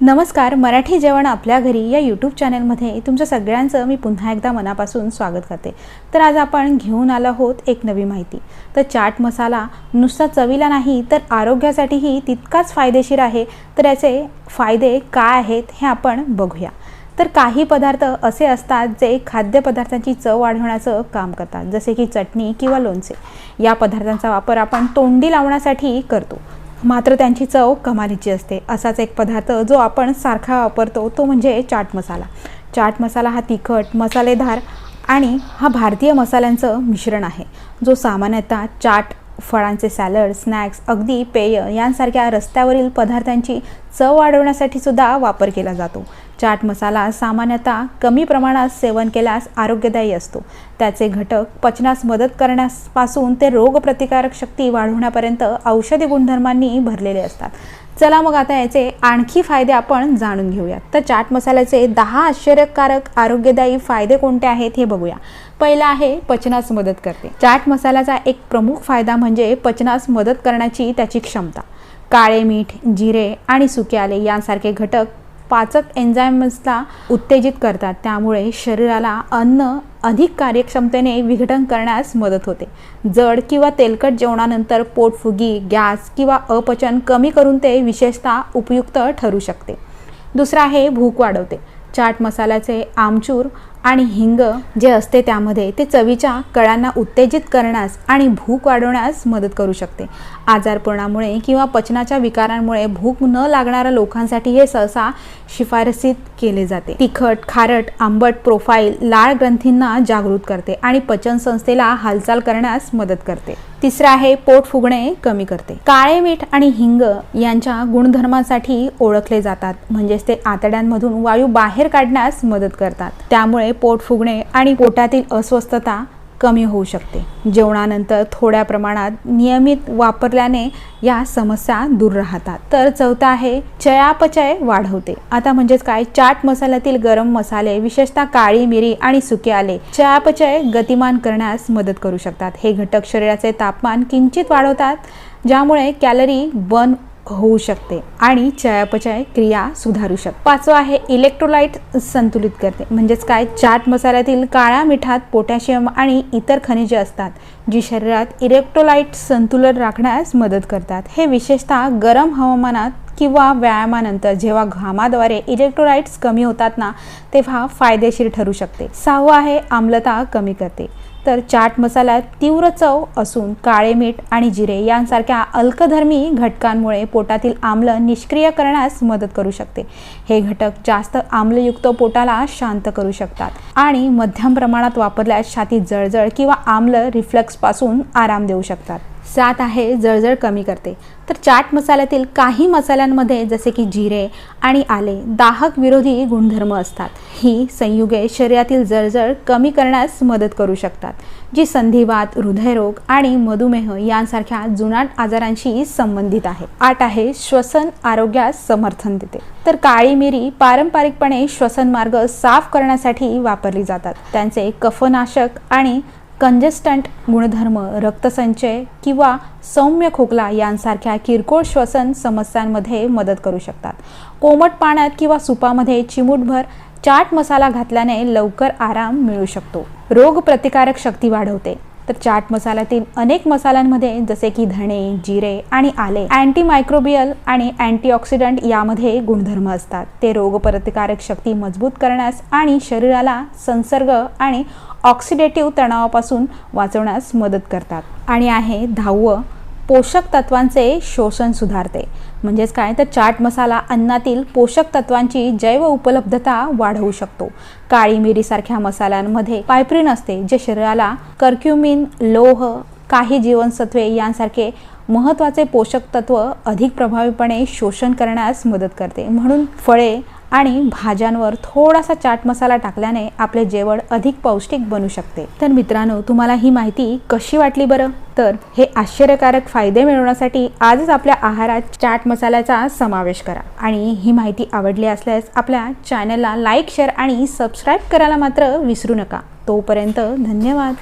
नमस्कार मराठी जेवण आपल्या घरी या यूट्यूब चॅनलमध्ये तुमच्या सगळ्यांचं मी पुन्हा एकदा मनापासून स्वागत करते. तर आज आपण घेऊन आलो आहोत एक नवी माहिती. तर चाट मसाला नुसता चवीला नाही तर आरोग्यासाठीही तितकाच फायदेशीर आहे. तर याचे फायदे काय आहेत हे आपण बघूया. तर काही पदार्थ असे असतात जे खाद्यपदार्थांची चव वाढवण्याचं काम करतात जसे की चटणी किंवा लोणचे. या पदार्थांचा वापर आपण तोंडी लावण्यासाठी करतो. मात्र त्यांची चव कमालीची असते. असाच एक पदार्थ जो आपण सारखा वापरतो तो म्हणजे चाट मसाला. चाट मसाला हा तिखट मसालेदार आणि हा भारतीय मसाल्यांचं मिश्रण आहे जो सामान्यतः चाट फळांचे सॅलड स्नॅक्स अगदी पेय यांसारख्या रस्त्यावरील पदार्थांची चव वाढवण्यासाठी सुद्धा वापर केला जातो. चाट मसाला सामान्यतः कमी प्रमाणात सेवन केल्यास आरोग्यदायी असतो. त्याचे घटक पचनास मदत करण्यापासून ते रोगप्रतिकारक शक्ती वाढवण्यापर्यंत औषधी गुणधर्मांनी भरलेले असतात. चला मग आता याचे आणखी फायदे आपण जाणून घेऊयात. तर चाट मसाल्याचे दहा आश्चर्यकारक आरोग्यदायी फायदे कोणते आहेत हे बघूया. पहिला आहे पचनास मदत करते. चाट मसाल्याचा एक प्रमुख फायदा म्हणजे पचनास मदत करण्याची त्याची क्षमता. काळे मीठ जिरे आणि सुके आले यांसारखे घटक पाचक एन्झायम्सला उत्तेजित करतात. त्यामुळे शरीराला अन्न अधिक कार्यक्षमतेने विघटन करण्यास मदत होते. जड किंवा तेलकट जेवणानंतर पोटफुगी गॅस किंवा अपचन कमी करून ते विशेषतः उपयुक्त ठरू शकते. दुसरं आहे भूक वाढवते. चाट मसाल्याचे आमचूर आणि हिंग जे असते त्यामध्ये ते चवीच्या कळांना उत्तेजित करण्यास आणि भूक वाढवण्यास मदत करू शकते. आजारपणामुळे किंवा पचनाच्या विकारांमुळे भूक न लागणाऱ्या लोकांसाठी हे सहसा शिफारसीत केले जाते. तिखट खारट आंबट प्रोफाईल लाळ ग्रंथींना जागृत करते आणि पचन संस्थेला हालचाल करण्यास मदत करते. तिसरं आहे पोट फुगणे कमी करते. काळे मीठ आणि हिंग यांच्या गुणधर्मासाठी ओळखले जातात म्हणजेच ते आतड्यांमधून वायू बाहेर काढण्यास मदत करतात. त्यामुळे पोट फुगणे आणि पोटातील अस्वस्थता कमी होऊ शकते. जेवणानंतर थोड्या प्रमाणात नियमित वापरल्याने या समस्या दूर राहतात. तर चौथा आहे चयापचय वाढवते. आता म्हणजेच काय? चाट मसाल्यातील गरम मसाले विशेषतः काळी मिरी आणि सुके आले चयापचय गतिमान करण्यास मदत करू शकतात. हे घटक शरीराचे तापमान किंचित वाढवतात ज्यामुळे कॅलरी बर्न होऊ शकते आणि चयापचय क्रिया सुधारू शकते पाचवं आहे इलेक्ट्रोलाइट संतुलित करते. म्हणजेच काय? चाट मसाल्यातील काळ्या मिठात पोटॅशियम आणि इतर खनिजे असतात जी शरीरात इलेक्ट्रोलाइट संतुलन राखण्यास मदत करतात. हे विशेषतः गरम हवामानात किंवा व्यायामानंतर जेव्हा घामाद्वारे इलेक्ट्रोलाइट्स कमी होतात ना तेव्हा फायदेशीर ठरू शकते. सहावं आहे आम्लता कमी करते. तर चाट मसाल्यात तीव्र चव असून काळे मीठ आणि जिरे यांसारख्या अल्कधर्मी घटकांमुळे पोटातील आम्ल निष्क्रिय करण्यास मदत करू शकते. हे घटक जास्त आम्लयुक्त पोटाला शांत करू शकतात. आणि मध्यम प्रमाणात वापरल्यास छातीत जळजळ किंवा आम्ल रिफ्लक्सपासून आराम देऊ शकतात. सात आहे जळजळ कमी करते. तर चाट मसाल्यातील काही मसाल्यांमध्ये जसे की जिरे आणि आले दाहक विरोधी गुणधर्म असतात. ही संयुगे शरीरातील जळजळ कमी करण्यास मदत करू शकतात जी संधिवात हृदयरोग आणि मधुमेह यांसारख्या जुनाट आजारांशी संबंधित आहे. आठ आहे श्वसन आरोग्यास समर्थन देते. तर काळी मिरी पारंपरिकपणे श्वसन मार्ग साफ करण्यासाठी वापर वापरली जातात. त्यांचे कफनाशक आणि कंजेस्टंट गुणधर्म रक्तसंचय किंवा सौम्य खोकला यांसारख्या किरकोळ श्वसन समस्यांमध्ये मदत करू शकतात. कोमट पाण्यात किंवा सुपामध्ये चिमूटभर चाट मसाला घातल्याने लवकर आराम मिळू शकतो. रोग प्रतिकारक शक्ती वाढवते. तर चाट मसाल्यातील अनेक मसाल्यांमध्ये जसे की धणे जिरे आणि आले. अँटी मायक्रोबियल आणि अँटीऑक्सिडंट यामध्ये गुणधर्म असतात. ते रोगप्रतिकारक शक्ती मजबूत करण्यास आणि शरीराला संसर्ग आणि ऑक्सिडेटिव्ह तणावापासून वाचवण्यास मदत करतात. आणि आहे दहावं पोषक तत्वांचे शोषण सुधारते. म्हणजेच काय? तर चाट मसाला अन्नातील पोषक तत्वांची जैव उपलब्धता वाढवू शकतो. काळी मिरीसारख्या मसाल्यांमध्ये पायप्रिन असते जे शरीराला कर्क्युमिन लोह काही जीवनसत्वे यांसारखे महत्त्वाचे पोषक तत्व अधिक प्रभावीपणे शोषण करण्यास मदत करते. म्हणून फळे आणि भाज्यांवर थोडासा चाट मसाला टाकल्याने आपले जेवण अधिक पौष्टिक बनू शकते. तर मित्रांनो तुम्हाला ही माहिती कशी वाटली बरं? तर हे आश्चर्यकारक फायदे मिळवण्यासाठी आजच आपल्या आहारात चाट मसाल्याचा समावेश करा. आणि ही माहिती आवडली असल्यास आपल्या चॅनलला लाईक शेअर आणि सबस्क्राईब करायला मात्र विसरू नका. तोपर्यंत धन्यवाद.